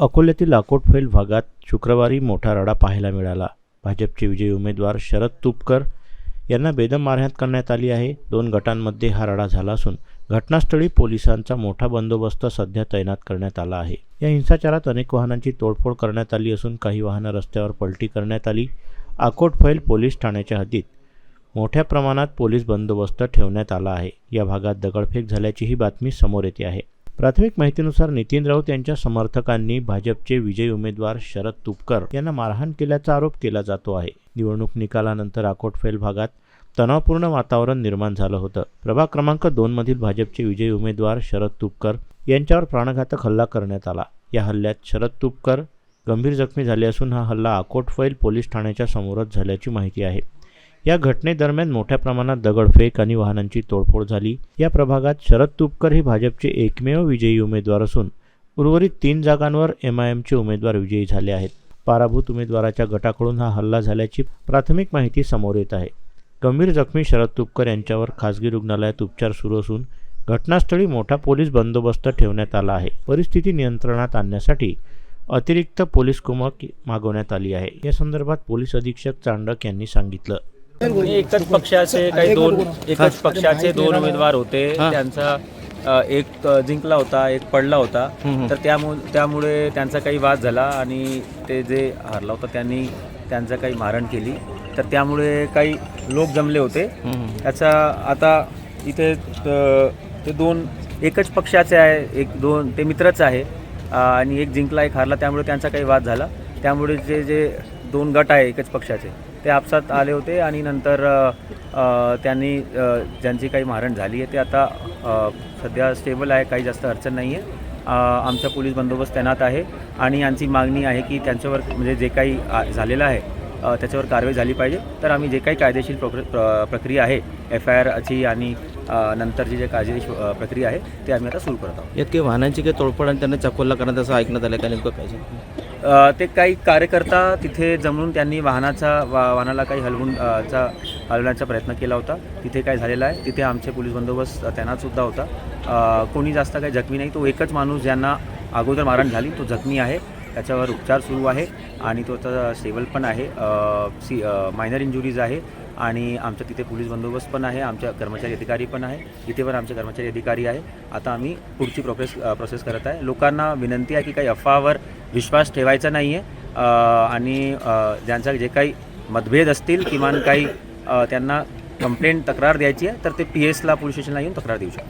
अकोल्यातील अकोटफैल भागात शुक्रवारी मोठा रडा पाहायला मिळाला. भाजपचे विजयी उमेदवार शरद तुपकर यांना बेदम मारहाण करण्यात आली आहे. दोन गटांमध्ये हा रडा झाला असून घटनास्थळी पोलिसांचा मोठा बंदोबस्त सध्या तैनात करण्यात आला आहे. या हिंसाचारात अनेक वाहनांची तोडफोड करण्यात आली असून काही वाहनं रस्त्यावर पलटी करण्यात आली. आकोटफैल पोलीस ठाण्याच्या हद्दीत मोठ्या प्रमाणात पोलीस बंदोबस्त ठेवण्यात आला आहे. या भागात दगडफेक झाल्याची ही बातमी समोर येते आहे. प्राथमिक माहितीनुसार नितीन राऊत यांच्या समर्थकांनी भाजपचे विजयी उमेदवार शरद तुपकर यांना मारहाण केल्याचा आरोप केला जातो आहे. निवडणूक निकालानंतर आकोटफेल भागात तणावपूर्ण वातावरण निर्माण झालं होतं. प्रभाग क्रमांक दोनमधील भाजपचे विजयी उमेदवार शरद तुपकर यांच्यावर प्राणघातक हल्ला करण्यात आला. या हल्ल्यात शरद तुपकर गंभीर जखमी झाले असून हा हल्ला अकोटफैल पोलीस ठाण्याच्या समोरच झाल्याची माहिती आहे. या घटनेदरम्यान मोठ्या प्रमाणात दगडफेक आणि वाहनांची तोडफोड झाली. या प्रभागात शरद तुपकर हे भाजपचे एकमेव विजयी उमेदवार असून उर्वरित तीन जागांवर एम आय एमचे उमेदवार विजयी झाले आहेत. पाराभूत उमेदवाराच्या गटाकडून हा हल्ला झाल्याची प्राथमिक माहिती समोर येत आहे. गंभीर जखमी शरद तुपकर यांच्यावर खासगी रुग्णालयात उपचार सुरू असून घटनास्थळी मोठा पोलीस बंदोबस्त ठेवण्यात आला आहे. परिस्थिती नियंत्रणात आणण्यासाठी अतिरिक्त पोलीस कुमक मागवण्यात आली आहे. या संदर्भात पोलीस अधीक्षक चांडक यांनी सांगितलं. एकच पक्षाचे काही दोन एकच पक्षाचे दोन उमेदवार होते. त्यांचा अ, एक अ, जिंकला होता एक पडला होता. तर त्यामुळे त्यामुळे त्यांचा काही वाद झाला आणि ते जे हारला होता त्यांनी त्यांचा काही मारण केली. तर त्यामुळे काही लोक जमले होते. त्याचा आता इथे त- ते दोन एकच पक्षाचे आहे. एक दोन ते मित्रच आहे. अ, आणि एक जिंकला एक हारला त्यामुळे त्यांचा काही वाद झाला. त्यामुळे जे जे दोन गट आहे एकच पक्षाचे. ते आपसात आले होते आणि नंतर त्यांनी ज्यांची काही मारण झाली आहे ते आता सध्या स्टेबल आहे काही जास्त अडचण नाही आहे. आमचा पोलीस बंदोबस्त तैनात आहे आणि यांची मागणी आहे की त्यांच्यावर म्हणजे जे काही आ- झालेलं आहे त्याच्यावर कारवाई झाली पाहिजे. तर आम्ही जे काही कायदेशीर प्रक्र प्र- प्रक्रिया आहे एफ आय आरची आणि नंतरची जे कायदेशीर प्रक्रिया आहे ते आम्ही आता सुरू करत आहोत. यात काही वाहनांची काही तोडफोड आणि त्यांना चकोलला करण्यात असं ऐकण्यात आलं का? नेमकं काय? ते काही कार्यकर्ता तिथे जमून त्यांनी वाहनाचा वा वाहनाला काही हलवून चा हलवण्याचा प्रयत्न केला होता. तिथे काय झालेला आहे तिथे आमचे पोलीस बंदोबस्त त्यांनासुद्धा होता. कोणी जास्त काही जखमी नाही तो एकच माणूस ज्यांना अगोदर मारण झाली तो जखमी आहे. त्याच्यावर उपचार सुरू आहे आणि तो आता स्टेबल पण आहे. सी मायनर इंजुरीज आहे आणि आमच्या तिथे पोलीस बंदोबस्त पण आहे आमच्या कर्मचारी अधिकारी पण आहे इथे पण आमचे कर्मचारी अधिकारी आहे. आता आम्ही पुढची प्रोसेस प्रोसेस करत आहे. लोकांना विनंती आहे की काही अफवावर विश्वास ठेवायचा नाही आहे आणि ज्यांचा जे काही मतभेद असतील किमान काही त्यांना कंप्लेंट तक्रार द्यायची आहे तर ते पी एसला पोलीस स्टेशनला येऊन तक्रार देऊ शकतात.